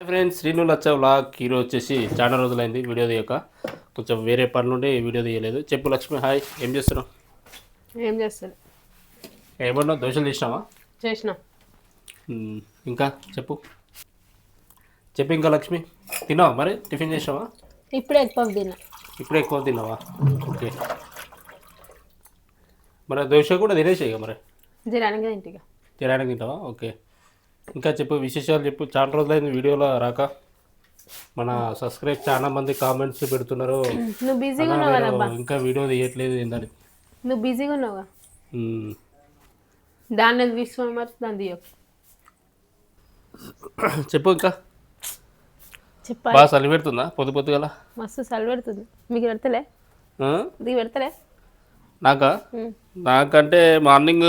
Friends Srinu లచ్చ vlog hero వచ్చేసి చాలా రోజులైంది వీడియో తీయక. కొంచెం వేరే పని నుండి వీడియో తీయలేదు. చెప్పు లక్ష్మి హాయ్. ఏం చేస్తున్నావు? ఏం చేస్తారు ఏమన్నా దోశలు తీసినావా? చేసిన. ఇంకా చెప్పు. చెప్పు ఇంకా లక్ష్మి. తిన్నావా మరి? టిఫిన్ చేసినావా? ఇప్పుడే ఎక్కువ తిన్నా. ఇప్పుడే ఎక్కువ తిన్నావా? ఓకే. మరి దోశ కూడా తినేసాయి ఇక మరి? ఇంటిగా తినడానికి తింటావా? ఓకే. ఇంకా చెప్పు విశేషాలు చెప్పు. చాలా రోజులైంది వీడియోలో రాక. మన సబ్స్క్రైబ్ చాలా మంది కామెంట్స్ పెడుతున్నారు. నువ్వు బిజీగా ఉన్నావు ఇంకా వీడియో తీయట్లేదు ఏందని. నువ్వు బిజీగా ఉన్నావుగా మ్మ్. దాన్ని తీసుకో మరి? దాన్ని తీయకు. చెప్పు ఇంకా. చెప్పాలి. బాగా చలి పెడుతుందా? పొద్దు పొద్దుగల? మస్తు చలి పెడుతుంది. మీకు పెడతలే? నీకు పెడతలే? నాకా? ఉమ్. నాకంటే మార్నింగ్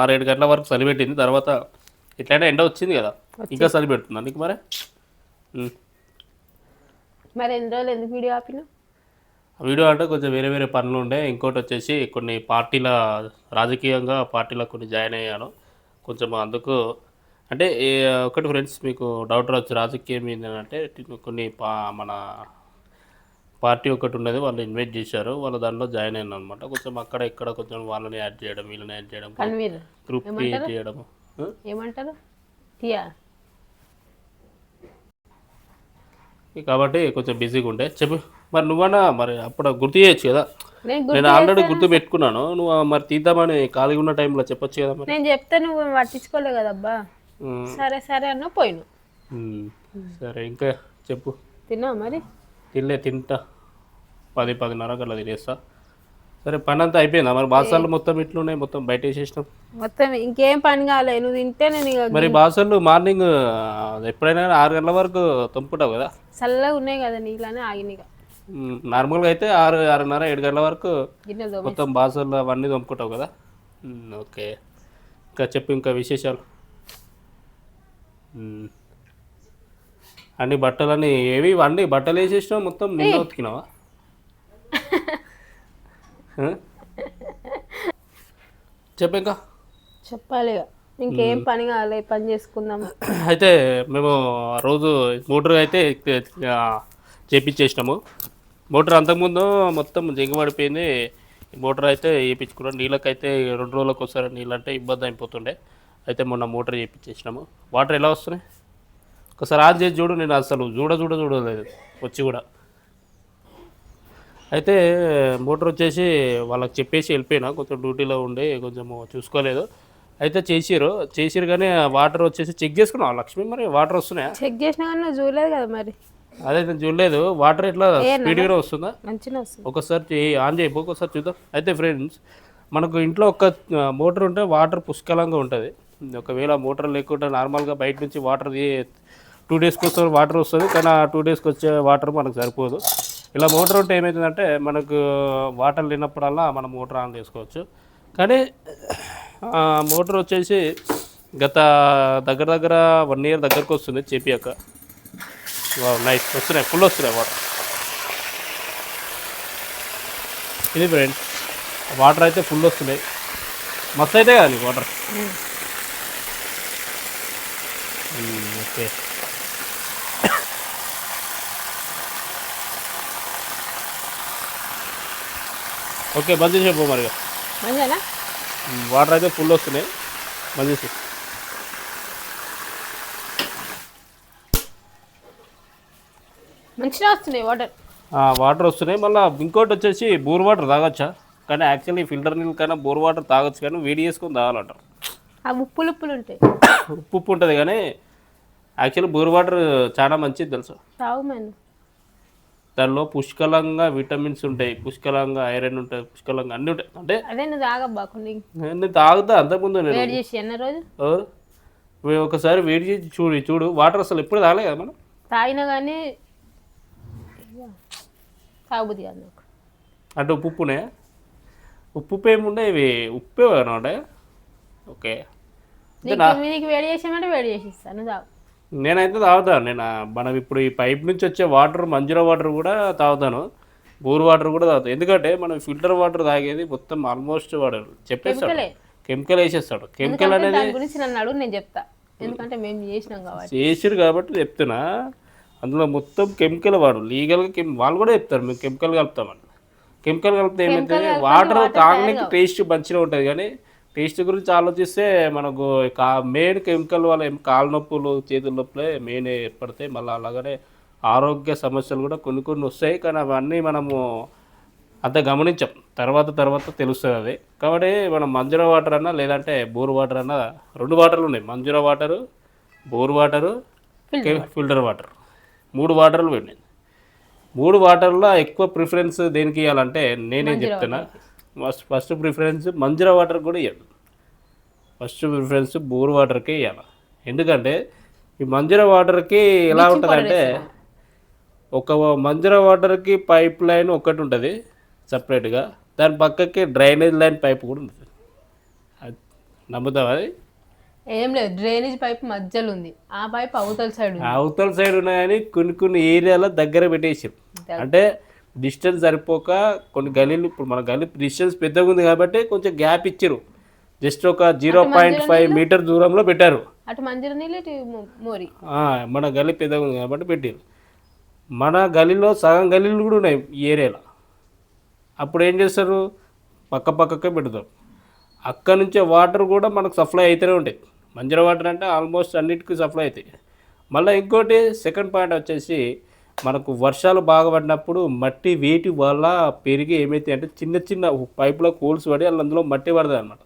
ఆరేడు గంటల వరకు చలి పెట్టింది. తర్వాత ఇట్లయినా ఎండ వచ్చింది కదా. ఇంకా చలి పెడుతుందా నీకు మరి. మరి ఎన్ని రోజులు ఎందుకు వీడియో ఆపినావు? వీడియో అంటే కొంచెం వేరే వేరే పనులు ఉండే. ఇంకోటి వచ్చేసి కొన్ని పార్టీల రాజకీయంగా పార్టీలో కొన్ని జాయిన్ అయ్యాను. కొంచెం అందుకు అంటే ఒకటి ఫ్రెండ్స్ మీకు డౌట్ రావచ్చు. రాజకీయం ఏంటంటే కొన్ని పా మన పార్టీ ఒకటి ఉన్నది వాళ్ళు ఇన్వైట్ చేశారు. వాళ్ళ దాంట్లో జాయిన్ అయినా అనమాట కొంచెం అక్కడ ఇక్కడ కొంచెం వాళ్ళని యాడ్ చేయడం వీళ్ళని యాడ్ చేయడం గ్రూప్ క్రియేట్ చేయడం? ఏమంటారు? కాబట్టి కొంచెం బిజీగా ఉండే. చెప్పు. మరి నువ్వన్నా మరి అప్పుడు గుర్తు చేయొచ్చు కదా. నేను ఆల్రెడీ గుర్తు పెట్టుకున్నాను. నువ్వు మరి తీద్దామని ఖాళీగా ఉన్న టైంలో చెప్పొచ్చు కదా మరి. నేను చెప్తే నువ్వు పట్టించుకోలే కదబ్బా. సరే సరే అన్న పోయిను. సరే ఇంకా చెప్పు. తిన్నావు మరి? తినలే తింటా. పది పదిన్నరకు అట్లా తినేస్తా. సరే పని అంతా అయిపోయిందా? మరి బాసాలు మొత్తం ఇట్లున్నాయి మొత్తం బయట వేసేసినాం మొత్తం ఇంకేం పని కాలే నువ్వు తింటే నేను మరి బాసాలు మార్నింగ్ ఎప్పుడైనా ఆరు గంటల వరకు తొంపుతావు కదా? చల్లగా ఉన్నాయి కదా నీళ్ళనే ఆగినాయిగా ఉమ్, నార్మల్గా అయితే ఆరు ఆరున్నర ఏడు గంటల వరకు మొత్తం బాసలు అవన్నీ తొంపుకుంటావు కదా? ఓకే. ఇంకా చెప్పు ఇంకా విశేషాలు. అన్ని బట్టలని ఏవి అన్ని బట్టలు వేసేసినావు మొత్తం నిన్న ఉతికినావా? ఆ? చెప్పు ఇంకా చెప్పాలి ఇక పని కాలే పని చేసుకుందాం. అయితే మేము ఆ రోజు మోటార్ అయితే చేపించేసినాము. మోటార్ అంతకుముందు మొత్తం జింగ పడిపోయింది ఈ మోటార్ అయితే వేయించుకున్నాం నీళ్ళకైతే రెండు రోజులకు ఒకసారి నీళ్ళు అంటే ఇబ్బంది అయిపోతుండే. అయితే మొన్న మోటార్ చేయించేసినాము వాటర్ ఎలా వస్తున్నాయి? ఒకసారి ఆన్ చేసి చూడు నేను అసలు చూడ చూడ చూడలేదు. వచ్చి కూడా. అయితే మోటార్ వచ్చేసి వాళ్ళకి చెప్పేసి వెళ్ళిపోయినా కొంచెం డ్యూటీలో ఉండి కొంచెం చూసుకోలేదు. అయితే చేసిరు చేసిరు కానీ వాటర్ వచ్చేసి చెక్ చేసుకున్నావు లక్ష్మి మరి వాటర్ వస్తున్నాయా? చెక్ చేసినా కానీ నువ్వు చూడలేదు కదా మరి. అదే నేను చూడలేదు. వాటర్ ఎట్లా స్పీడ్గా వస్తుందా? ఒకసారి చేయి- ఆన్ చేయబో ఒకసారి చూద్దాం. అయితే ఫ్రెండ్స్ మనకు ఇంట్లో ఒక మోటార్ ఉంటే వాటర్ పుష్కలంగా ఉంటుంది. ఒకవేళ మోటార్ లేకుండా నార్మల్గా బయట నుంచి వాటర్ టూ డేస్కి వస్తే వాటర్ వస్తుంది. కానీ ఆ టూ డేస్కి వచ్చే వాటర్ మనకు సరిపోదు. ఇలా మోటార్ ఉంటే ఏమవుతుందంటే మనకు వాటర్ లేనప్పుడల్లా మనం మోటార్ ఆన్ చేసుకోవచ్చు. కానీ మోటార్ వచ్చేసి గత దగ్గర దగ్గర వన్ ఇయర్ దగ్గరకు వస్తుంది చేపియాక నైస్. వస్తున్నాయి. ఫుల్ వస్తున్నాయి వాటర్. ఇది ఫ్రెండ్స్ వాటర్ అయితే ఫుల్ వస్తున్నాయి. మస్తు అయితే కదా నీకు వాటర్? ఓకే. ఓకే బంద్ చేసి పో మరి వాటర్ అయితే ఫుల్ వస్తున్నాయి. బంద్ చేసి మంచిగా వస్తున్నాయి వాటర్. వాటర్ వస్తున్నాయి. మళ్ళీ ఇంకోటి వచ్చేసి బోర్ వాటర్ తాగొచ్చా? కానీ యాక్చువల్లీ ఫిల్టర్ నీళ్ళు కన్నా బోర్ వాటర్ తాగొచ్చు కానీ వేడి చేసుకొని తాగాలంటారు. ఆ ఉప్పులు ఉప్పులు ఉంటాయి. ఉప్పు ఉప్పు ఉంటుంది కానీ యాక్చువల్లీ బోర్ వాటర్ చాలా మంచిది తెలుసు? తాగు దానిలో పుష్కలంగా విటమిన్స్ ఉంటాయి. పుష్కలంగా ఐరన్ ఉంటుంది పుష్కలంగా అన్నీ ఉంటాయి. అంటే అదే నువ్వు తాగబ్బా కొన్ని. నేను తాగుతా అంతకుముందు నేను వేడి చేసి ఎన్న రోజు ఒకసారి వేడి చేసి చూడు చూడు. వాటర్ అసలు ఎప్పుడు తాగలే కదా మనం? తాగినా కానీ తాగుబుద్ది కాదు నాకు. అంటే ఉప్పు ఉప్పునే? ఉప్పు ఉప్పు ఏముండే ఇవి ఉప్పే అనమాట ఓకే. నీకు వేడి చేసామంటే వేడి చేసి ఇస్తాను తాగు. నేనైతే తాగుతాను. నేను మనం ఇప్పుడు ఈ పైప్ నుంచి వచ్చే వాటర్ మంజురా వాటర్ కూడా తాగుతాను. బోర్ వాటర్ కూడా తాగుతాను ఎందుకంటే మనం ఫిల్టర్ వాటర్ తాగేది మొత్తం ఆల్మోస్ట్ వాడు చెప్పేస్తాడు. కెమికలే. వేసేస్తాడు. కెమికల్ అనేది గురించి నన్ను నేను చెప్తా. ఎందుకంటే మేము చేసినాం కాబట్టి. చేసిరు కాబట్టి చెప్తున్నా. అందులో మొత్తం కెమికల్ వాడు. లీగల్గా వాళ్ళు కూడా చెప్తారు మేము కెమికల్ కలుపుతామని. కెమికల్ కలిపితే ఏమైతే వాటర్ తాగడానికి టేస్ట్ మంచిగా ఉంటుంది కానీ టేస్ట్ గురించి ఆలోచిస్తే మనకు కా మెయిన్ కెమికల్ వల్ల ఏం కాళ్ళ నొప్పులు చేతుల నొప్పులే మెయిన్ ఏర్పడతాయి. మళ్ళీ అలాగనే ఆరోగ్య సమస్యలు కూడా కొన్ని కొన్ని వస్తాయి. కానీ అవన్నీ మనము అంత గమనించాం. తర్వాత తర్వాత తెలుస్తుంది అది కాబట్టి మనం మంజురా వాటర్ అన్నా లేదంటే బోర్ వాటర్ అన్నా రెండు వాటర్లు ఉన్నాయి. Manjira water bore water filter water. మూడు వాటర్లు పెట్టినాయి మూడు వాటర్లో ఎక్కువ ప్రిఫరెన్స్ దేనికి ఇవ్వాలంటే నేనేం చెప్తున్నా first first preference Manjira water కూడా ఇవ్వాలి ఫస్ట్ ప్రిఫరెన్స్ బోర్ వాటర్కే ఇవ్వాలి ఎందుకంటే ఈ మంజురా వాటర్కి ఎలా ఉంటుందంటే ఒక మంజురా వాటర్కి పైప్ లైన్ ఒకటి ఉంటుంది సపరేట్గా. దాని పక్కకి డ్రైనేజ్ లైన్ పైప్ కూడా ఉంటుంది. అది నమ్ముతావా అది? ఏం లేదు డ్రైనేజ్ పైప్ మధ్యలో ఉంది. ఆ పైప్ అవతల సైడ్ అవతల సైడ్ ఉన్నాయని కొన్ని కొన్ని ఏరియాలో దగ్గర పెట్టేసారు. అంటే డిస్టెన్స్ సరిపోక కొన్ని గలీలు ఇప్పుడు మన గలీ డిస్టెన్స్ పెద్దగా ఉంది కాబట్టి కొంచెం గ్యాప్ ఇచ్చారు జస్ట్ ఒక జీరో పాయింట్ ఫైవ్ మీటర్ దూరంలో పెట్టారు. మన గల్లీ పెద్దగా ఉంది కాబట్టి పెట్టారు మన గలీలో సగం గలీలు కూడా ఉన్నాయి ఈ ఏరియాలో. అప్పుడు ఏం చేస్తారు? పక్క పక్కకే పెడతారు. అక్కడ నుంచే వాటర్ కూడా మనకు సప్లై అవుతూనే ఉంటాయి. మంజర వాటర్ అంటే ఆల్మోస్ట్ అన్నిటికీ సప్లై అవుతాయి. మళ్ళీ ఇంకోటి సెకండ్ పాయింట్ వచ్చేసి మనకు వర్షాలు బాగా పడినప్పుడు మట్టి వేటి వల్ల పెరిగి ఏమైతే అంటే చిన్న చిన్న పైపులో కోల్స్ పడి అలా అందులో మట్టి పడుతుంది అనమాట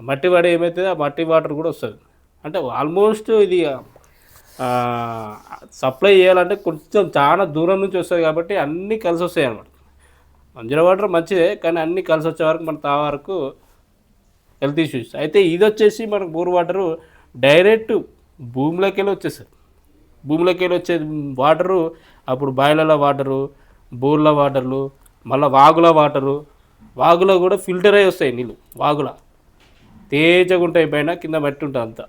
ఆ మట్టి పడి ఏమవుతుంది ఆ మట్టి వాటర్ కూడా వస్తుంది. అంటే ఆల్మోస్ట్ ఇది సప్లై చేయాలంటే కొంచెం చాలా దూరం నుంచి వస్తుంది కాబట్టి అన్నీ కలిసి వస్తాయి అన్నమాట. మంజుల వాటర్ మంచిదే కానీ అన్నీ కలిసి వచ్చే వరకు మన తా వరకు హెల్త్ ఇష్యూస్ అయితే ఇది వచ్చేసి మనకు బోర్ వాటరు డైరెక్ట్ భూమిలోకి వెళ్ళి వచ్చేస్తుంది. భూమిలోకి వెళ్ళి వచ్చే వాటరు అప్పుడు బాయిలల వాటరు బోర్ల వాటర్లు మళ్ళీ వాగుల వాటరు. వాగులో కూడా ఫిల్టర్ అయి వస్తాయి నీళ్ళు వాగుల. తేజగా ఉంటాయి పైన కింద మట్టి ఉంటుంది అంతా.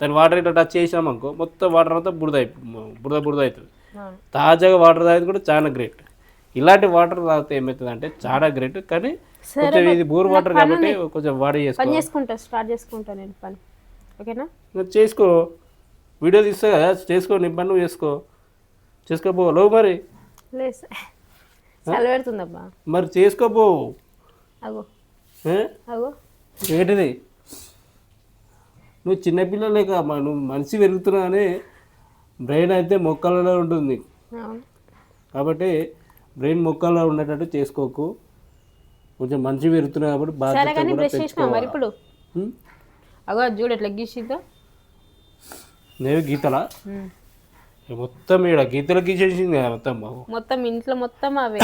దాని వాటర్ ఇట్లా టచ్ చేసినాం అనుకో మొత్తం వాటర్ అంతా బురద బురద బురద అవుతుంది. తాజాగా వాటర్ తాగేది కూడా చాలా గ్రేట్. ఇలాంటి వాటర్ తాగితే ఏమవుతుంది అంటే చాలా గ్రేట్ కానీ కొంచెం ఇది బోర్ వాటర్ కాబట్టి కొంచెం వాడి చేసుకుంటా స్టార్ట్ చేసుకుంటా నేను పని. ఓకేనా? చేసుకో. వీడియో తీస్తా కదా చేసుకో నీ పని నువ్వు చేసుకో. చేసుకోపో. లో మరి? పెడుతుందబ్బా. మరి చేసుకోపో. అగో. ఏ? అగో. ఏంటిది? నువ్వు చిన్నపిల్ల లేక మ- నువ్వు మనిషి పెరుగుతున్నావు అని బ్రెయిన్ అయితే మొక్కలలో ఉంటుంది. కాబట్టి బ్రెయిన్ మొక్కల్లో ఉండేటట్టు చేసుకోకు. కొంచెం మంచి పెరుగుతున్నావు కాబట్టి చేసినావు మరి ఇప్పుడు? అగో చూడు ఎట్లా గీసిద్దా నేను గీతలా? మొత్తం ఇక్కడ గీతలు గీసేసింది కదా మొత్తం బాబు. మొత్తం ఇంట్లో మొత్తం అవే.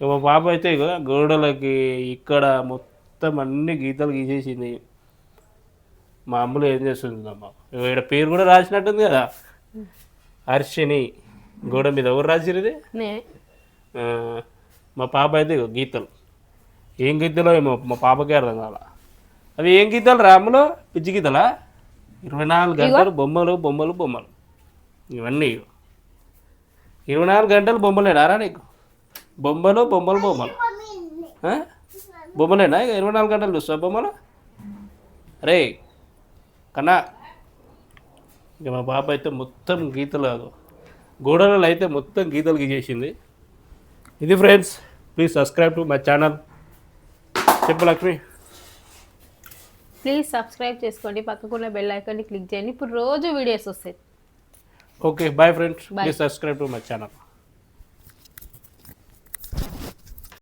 మా పాప అయితే గోడలకి ఇక్కడ మొత్తం అన్ని గీతలు గీసేసింది. మా అమ్మలు ఏం చేస్తుంది అమ్మ ఇగో ఈడ పేరు కూడా రాసినట్టుంది కదా. హర్షిని. గోడ మీద ఎవరు రాసిరు ఇది? నేనే ఆ, మా పాప అయితే గీతలు. ఏం గీతలో ఏమో మా పాపకే అర్థం కాల. అవి ఏం గీతలు రాములో పిచ్చి గీతలా? ఇరవై నాలుగు గంటలు బొమ్మలు బొమ్మలు బొమ్మలు. ఇవన్నీ ఇరవై నాలుగు గంటలు బొమ్మలేనారా నీకు? బొమ్మలు బొమ్మలు బొమ్మలు? బొమ్మలేనా ఇక ఇరవై నాలుగు గంటలు చూస్తావు బొమ్మలు? రే కన్నా. ఇక మా పాప అయితే మొత్తం గీతలు గోడలలో అయితే మొత్తం గీతలు గీసేసింది. ఇది friends please subscribe to my channel. చెప్పు లక్ష్మి. ప్లీజ్ సబ్స్క్రైబ్ చేసుకోండి. పక్కకున్న బెల్ ఐకాన్ని క్లిక్ చేయండి. ఇప్పుడు రోజు వీడియోస్ వస్తాయి. Okay bye friends please subscribe to my channel